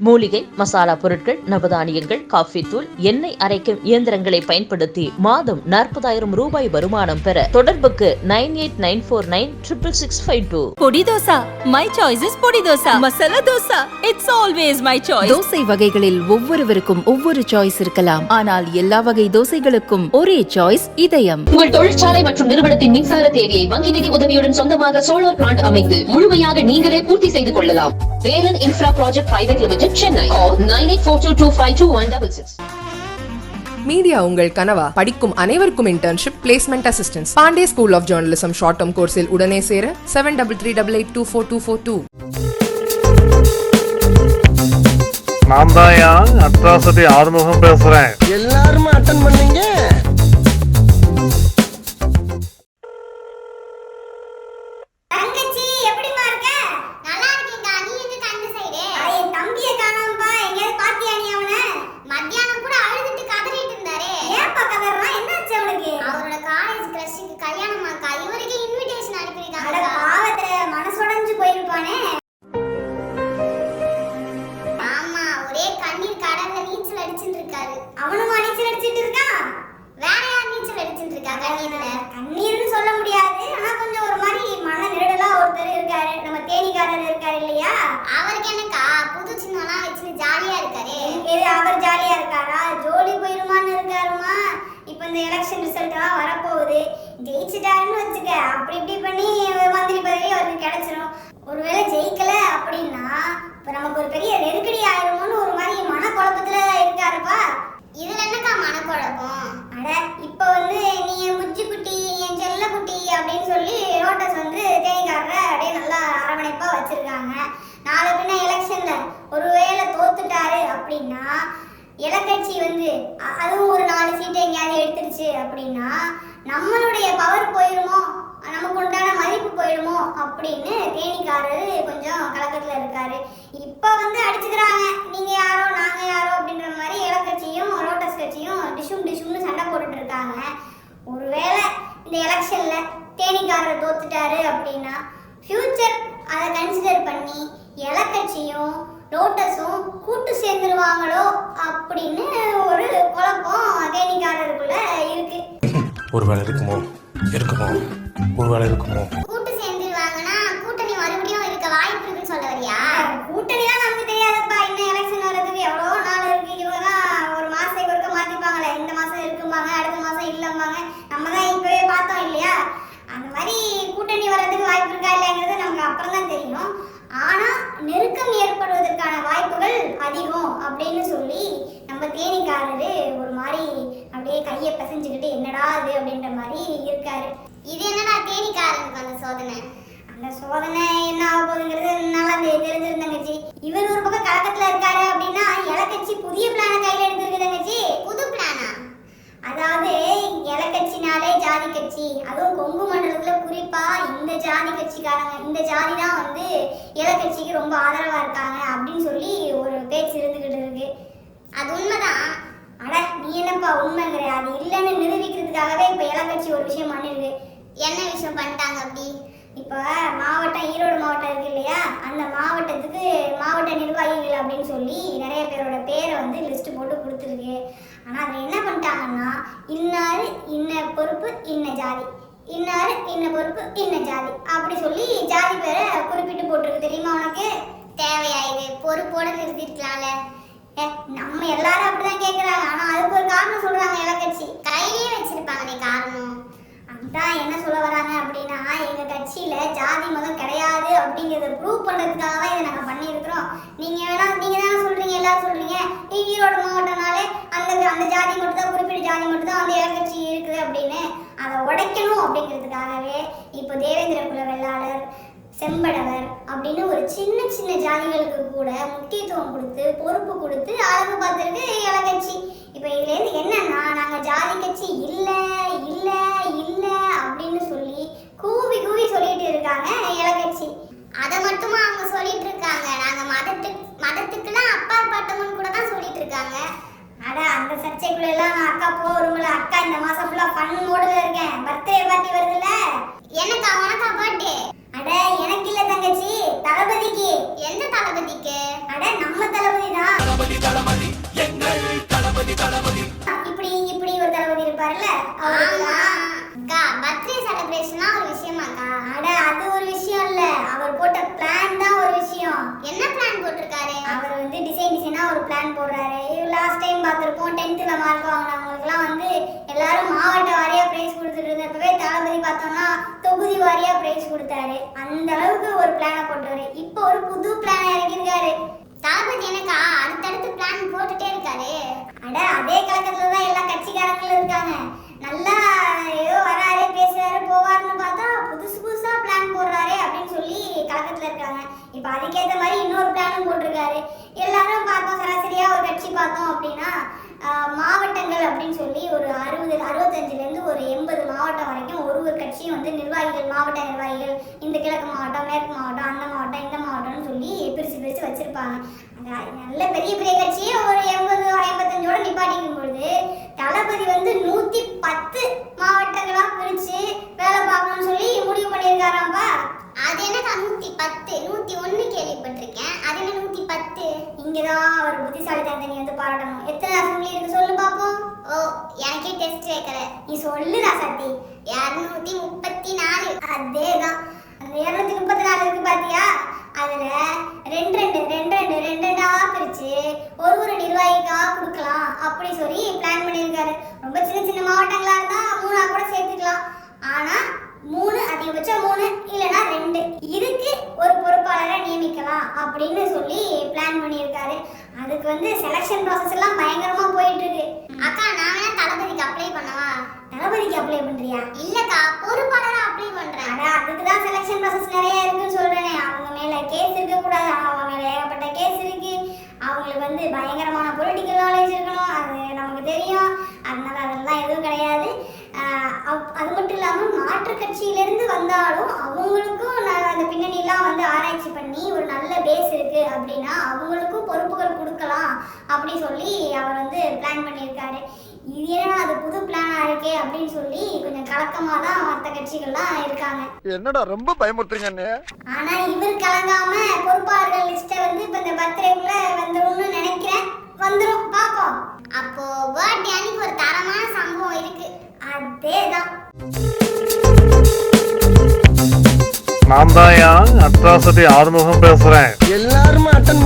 மூலிகை மசாலா பொருட்கள் நவதானியங்கள் காஃபி தூள் எண்ணெய் அரைக்கும் இயந்திரங்களை பயன்படுத்தி மாதம் நாற்பதாயிரம் ரூபாய் வருமானம் பெற தொடர்புக்கு nine eight nine four nine triple six five two. Podi dosa my choice is podi dosa. Masala dosa it's always my choice dosa வகைகளில் ஒவ்வொருவருக்கும் ஒவ்வொரு சாய்ஸ் இருக்கலாம். ஆனால் எல்லா வகை தோசைகளுக்கும் ஒரே சாய்ஸ் இதயம். உங்கள் தொழிற்சாலை மற்றும் நிறுவனத்தின் மின்சார தேவையை வங்கி நிதி உதவியுடன் சொந்தமாக சோலார் பிளான்ட் அமைத்து முழுமையாக நீங்களே பூர்த்தி செய்து கொள்ளலாம். Velan infra project private limited Chennai. Double six media உங்கள் கனவா. படிக்கும் அனைவருக்கும் internship placement assistance Pandey school of journalism short term கோர்ஸில் உடனே சேர seven double three double eight two four two four two நான் தான் அட்ராசிட்டி ஆறுமுகம் பேசுறேன். எல்லாருமே அட்டன் பண்ணீங்க அவனுமா நீச்சல் அடிச்சிட்டு இருக்கான். வேற யார் நீச்சல் அடிச்சிட்டு இருக்கா கண்ணீர்ல கண்ணீர்னு சொல்ல முடியாது. ஆனா கொஞ்சம் ஒரு மாதிரி மன நெருடலா ஒருத்தர் இருக்காரு. நம்ம தேனிக்காரர் இருக்காரு இல்லையா? அவருக்கு என்னக்கா? புது சின்னம்லாம் வச்சு ஜாலியா இருக்காரு. இது அவர் ஜாலியா இருக்காரா? ஜோலி போயிருமான்னு இருக்காருமா இப்போ இந்த எலெக்ஷன் ரிசல்ட் எல்லாம் வரப்போகுது. ஜெயிச்சிட்டாருன்னு வச்சுக்க. அப்படி இப்படி பண்ணி மந்திரி பதவி அவருக்கு கிடைச்சிரும். ஒருவேளை ஜெயிக்கல அப்படின்னா இப்ப நமக்கு ஒரு பெரிய நெருக்கடி ஆயிருமோன்னு ஒரு மாதிரி மனக்குழப்பத்துல இருக்காருப்பா இதுல என்னக்கா மனக்குழப்பம்? அட இப்ப வந்து நீ என் குச்சி குட்டி என் செல்ல குட்டி அப்படின்னு சொல்லி ரோட்டஸ் வந்து தேனிக்காரரை அப்படியே நல்லா அரவணைப்பா வச்சிருக்காங்க. நாளை பின்ன எலெக்ஷன்ல ஒருவேளை தோத்துட்டாரு அப்படின்னா எலக்கட்சி வந்து அதுவும் ஒரு நாலு சீட்டை எங்கேயாவது எடுத்துருச்சு அப்படின்னா நம்மளுடைய பவர் போயிருமோ? நமக்கு உண்டான மதிப்பு போயிடுமோ அப்படின்னு தேனிக்காரரு கொஞ்சம் கலக்கத்துல இருக்காரு. இப்போ வந்து அடிச்சுக்கிறாங்க. நீங்க யாரோ நாங்க யாரோ அப்படின்ற மாதிரி இலக்கட்சியும் லோட்டஸ் கட்சியும் டிஷும் டிஷும்னு சண்டை போட்டுட்டு இருக்காங்க. ஒருவேளை இந்த எலெக்ஷன்ல தேனிக்காரர் தோத்துட்டாரு அப்படின்னா ஃபியூச்சர் அதை கன்சிடர் பண்ணி இலக்கட்சியும் லோட்டஸும் கூட்டு சேர்ந்துருவாங்களோ அப்படின்னு ஒரு குழப்பம் தேனிக்காரருக்குள்ள இருக்கு. ஒருவேளை இருக்குமோ? இருக்குமோ? ஒருவேளை இருக்குமோ? கூட்டு சேர்ந்துருவாங்கன்னா கூட்டணி இருக்க தெரியாதுப்பா. எலெக்ஷன் வர்றதுக்கு நாள் தான் ஒரு இந்த மாசம் இருக்கும்பாங்க அடுத்த மாசம் நம்ம தான் பார்த்தோம் இல்லையா? அந்த மாதிரி கூட்டணி வர்றதுக்கு வாய்ப்பு இருக்கா அப்புறம் தான் தெரியும். ஆனா நெருக்கம் ஏற்படுவதற்கான வாய்ப்புகள் அதிகம் அப்படின்னு சொல்லி நம்ம தேனிக்காரரு ஒரு மாதிரி அப்படியே கையை பிசைஞ்சுக்கிட்டு என்னடா அது அப்படின்ற மாதிரி இது என்னடா தேனிக்காரனுக்கு அந்த சோதனை? அந்த சோதனை என்ன ஆக போகுதுங்கிறது நல்லா தெரிஞ்சிருந்தங்கச்சி இவர் ஒரு பக்கம் கலக்கத்துல இருக்காரு அப்படின்னா இலக்கட்சி புதிய பிளான கையில எடுத்திருக்கு தங்கச்சி. புது பிளானா அதாவது இலக்கட்சினாலே ஜாதி கட்சி. அதுவும் கொங்கு மண்டலத்துல குறிப்பா இந்த ஜாதி கட்சிக்காரங்க இந்த ஜாதி தான் வந்து இலக்கட்சிக்கு ரொம்ப ஆதரவா இருக்காங்க அப்படின்னு சொல்லி ஒரு பேச்சு இருந்துகிட்டு இருக்கு. அது உண்மைதான். அட நீ என்னப்பா உண்மைங்கிற? அது இல்லைன்னு நிரூபிக்கிறதுக்காகவே இப்ப இலக்கட்சி ஒரு விஷயம் பண்ணிருக்கு என்ன விஷயம் பண்ணிட்டாங்க அப்படி? இப்போ மாவட்டம் ஈரோடு மாவட்டம் இருக்கு இல்லையா? அந்த மாவட்டத்துக்கு மாவட்ட நிர்வாகிகள் அப்படின்னு சொல்லி நிறைய பேரோட பேரை வந்து லிஸ்ட் போட்டு கொடுத்துருக்கு. ஆனால் அதில் என்ன பண்ணிட்டாங்கன்னா இன்னாரு இன்ன பொறுப்பு இன்ன ஜாதி. இன்னாரு இன்ன பொறுப்பு இன்ன ஜாதி. அப்படி சொல்லி ஜாதி பேரை குறிப்பிட்டு போட்டிருக்கு. தெரியுமா உனக்கு? தேவையா இது பொறுப்போட நிறுத்திருக்கலாம்ல. ஏ, நம்ம எல்லாரும் அப்படிதான் கேட்குறாங்க ஆனால் அதுக்கு ஒரு காரணம் சொல்றாங்க இலக்கட்சி கையிலே வச்சிருப்பாங்களே காரணம். தான் என்ன சொல்ல வராங்க அப்படின்னா எங்க கட்சியில ஜாதி மதம் கிடையாது அப்படிங்கறத ப்ரூவ் பண்றதுக்காக தான் இதை நாங்க பண்ணியிருக்கிறோம். நீங்க வேணா நீங்க தானே சொல்றீங்க எல்லாரும் சொல்றீங்க. நீ ஈரோடு மாவட்டம்னாலே அந்த அந்த ஜாதி மட்டும் தான் குறிப்பிட்ட ஜாதி மட்டும் தான் வந்து எலக்கட்சி இருக்குது அப்படின்னு அதை உடைக்கணும் அப்படிங்கிறதுக்காகவே இப்போ தேவேந்திர குல வெள்ளாளர் செம்படவர் அப்படின்னு ஒரு சின்ன சின்ன ஜாதிகளுக்கு கூட முக்கியத்துவம் கொடுத்து பொறுப்பு கொடுத்து அழகு பார்த்துருக்கு இலக்கட்சி இப்போ இதுலேருந்து என்னன்னா நாங்கள் ஜாதி கட்சி இல்லை இல்லை அந்த சர்ச்சைக்குள்ள எல்லாம் நான் அக்கா போறோம்ல அக்கா இந்த மாசம் ஃபுல்லா ஃபன் மோடுல இருக்கேன். பர்த்டே பார்ட்டி வருதுல்ல? எனக்கு உனக்கா பர்த்டே அட அட எனக்கு இல்ல தங்கச்சி தளபதிக்கு. எந்த தளபதிக்கு? அட நம்ம தளபதி தான். இப்படி இப்படி ஒரு தளபதி இருப்பார்ல ஆமா அக்கா பர்த்டே செலிப்ரேஷனா ஒரு விஷயமாக்கா அட அது ஒரு விஷயம் இல்ல அவர் போட்ட பிளான் தான் ஒரு விஷயம் என்ன பிளான் போட்டிருக்காரு அவர் வந்து டிசைன் டிசைனா ஒரு பிளான் போடுறாரு லாஸ்ட் டைம் பார்த்திருப்போம் 10th ல மார்க் வாங்கினவங்களுக்குலாம் வந்து எல்லாரும் மாவட்ட வாரியா பிரைஸ் கொடுத்துட்டு இருந்தப்பவே தளபதி பார்த்தோம்னா தொகுதி வாரியா பிரைஸ் கொடுத்தாரு. அந்த அளவுக்கு ஒரு பிளானை போட்டாரு இப்போ ஒரு புது பிளான் இறங்கியிருக்காரு தளபதி எனக்கா? அடுத்தடுத்து பிளான் போட்டுட்டே இருக்காரு. அட அதே கலக்கத்துல தான் எல்லா கட்சிக்காரங்களும் இருக்காங்க. நல்லா ஏதோ வராரு பேசுறாரு போவாருன்னு பார்த்தா புதுசு புதுசா பிளான் போடுறாரு அப்படின்னு சொல்லி கலக்கத்துல இருக்காங்க. இப்போ அதுக்கேற்ற மாதிரி இன்னொரு பிளானும் போட்டிருக்காரு. எல்லாரும் பார்த்தோம் சராசரியா ஒரு கட்சி பார்த்தோம் அப்படின்னா மாவட்டங்கள் அப்படின்னு சொல்லி ஒரு அறுபது அறுபத்தி கட்சி கட்சியும் வந்து நிர்வாகிகள் மாவட்ட நிர்வாகிகள் இந்த கிழக்கு மாவட்டம் மேற்கு மாவட்டம் அந்த மாவட்டம் இந்த மாவட்டம்னு சொல்லி பிரித்து பிரித்து வச்சிருப்பாங்க. நல்ல பெரிய பெரிய கட்சியே ஒரு எண்பது ஐம்பத்தஞ்சோட நிப்பாட்டிக்கும் பொழுது தளபதி வந்து நூற்றி பத்து மாவட்டங்களா பிரிச்சு வேலை பார்க்கணும்னு சொல்லி முடிவு பண்ணியிருக்காராம்பா அது என்னக்கா நூத்தி பத்து நூத்தி ஒண்ணு கேள்விப்பட்டிருக்கேன் அது என்ன நூத்தி பத்து இங்கதான் ஒரு புத்திசாலித்தனத்தை நீ வந்து பாராட்டணும் எத்தனை அசம்பிளி இருக்கு சொல்லு பாப்போம் ஓ எனக்கே டெஸ்ட் வைக்கல நீ சொல்லுடா ராசாத்தி இரநூத்தி முப்பத்தி நாலு. அதேதான். அந்த இரநூத்தி முப்பத்தி நாலு இருக்கு பாத்தியா? அதுல ரெண்டு ரெண்டு ரெண்டு ரெண்டு ரெண்டு ரெண்டா பிரிச்சு ஒரு ஒரு நிர்வாகிக்கா கொடுக்கலாம். அப்படி சொல்லி பிளான் பண்ணியிருக்காரு. ரொம்ப சின்ன சின்ன மாவட்டங்களா இருந்தா மூணா கூட சேர்த்துக்கலாம். ஆனா மூணு அதிகபட்சம் மூணு இல்லைன்னா ரெண்டு. இதுக்கு ஒரு பொறுப்பாளரை நியமிக்கலாம் அப்படின்னு சொல்லி பிளான் பண்ணியிருக்காரு. அதுக்கு வந்து செலெக்ஷன் ப்ராசஸ் எல்லாம் பயங்கரமா போயிட்டு இருக்கு. அக்கா நான் தளபதிக்கு அப்ளை பண்றியா? இல்லக்கா பொறுப்பாளரா அப்ளை பண்றேன். அட அதுக்கு தான் செலக்ஷன் ப்ராசஸ் நிறைய இருக்குன்னு சொல்றேனே. அவங்க மேல கேஸ் இருக்க கூடாது அவங்க மேல ஏகப்பட்ட கேஸ் இருக்கு. அவங்களுக்கு வந்து பயங்கரமான பொலிட்டிக்கல் நாலேஜ் இருக்கணும். அது நமக்கு தெரியும். அதனால அதெல்லாம் எதுவும் கிடையாது. அப்- அது மட்டும் இல்லாமல் மாற்று கட்சியிலேருந்து வந்தாலும் அவங்களுக்கும் அந்த பின்னணியெல்லாம் வந்து ஆராய்ச்சி பண்ணி ஒரு நல்ல பேஸ் இருக்கு அப்படின்னா அவங்களும் பொறுப்புகள் கொடுக்கலாம் அப்படி சொல்லி அவர் வந்து பிளான் பண்ணியிருக்காரு. இது ஏன்னா அது புது பிளானா இருக்கே அப்படின்னு சொல்லி கொஞ்சம் கலக்கமாக தான் மற்ற கட்சிகள்லாம் இருக்காங்க. என்னடா ரொம்ப பயமுறுத்துறீங்க அண்ணே ஆனா இவர் கலங்காம பொறுப்பாளர்கள் லிஸ்ட்டை வந்து இப்ப இந்த பர்த்டேக்குள்ள வந்துரும்னு நினைக்கிறேன். வந்துரும் பாப்போம் அப்போ பர்த்டே அன்னைக்கு ஒரு தரமான சம்பவம் இருக்கு. அதேதான். நான் தான் அட்ராசிட்டி ஆறுமுகம் பேசுறேன். எல்லாரும் அட்டன்